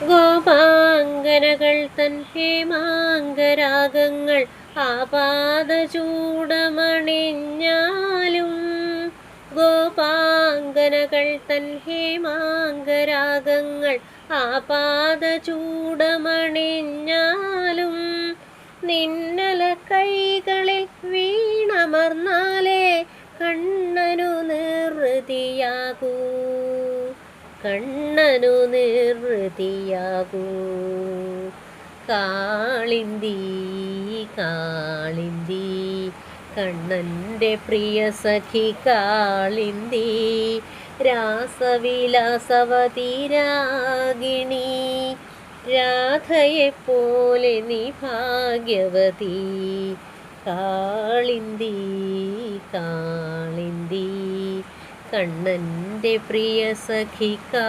ഗോപാങ്കനകൾ തൻ ഹേമാങ്കരാഗങ്ങൾ ആപാദചൂടമണിഞ്ഞാലും ഗോപാംഗനകൾ തൻ ഹേമാങ്കരാഗങ്ങൾ ആപാദചൂടമണിഞ്ഞാലും നിന്നല കൈകളിൽ വീണമർന്നാലേ കണ്ണനു നിർവൃതിയാകൂ കണ്ണനു നിർവൃതിയാകൂ. കാളിന്തി കാളിന്തി കണ്ണന്റെ പ്രിയ സഖി കാളിന്തി രാസവിലാസവതി രാഗിണി രാധയെപ്പോലെ നീ ഭാഗ്യവതി. കാളിന്തി കാളിന്തി കണ്ണന്റെ പ്രിയ സഖി കാ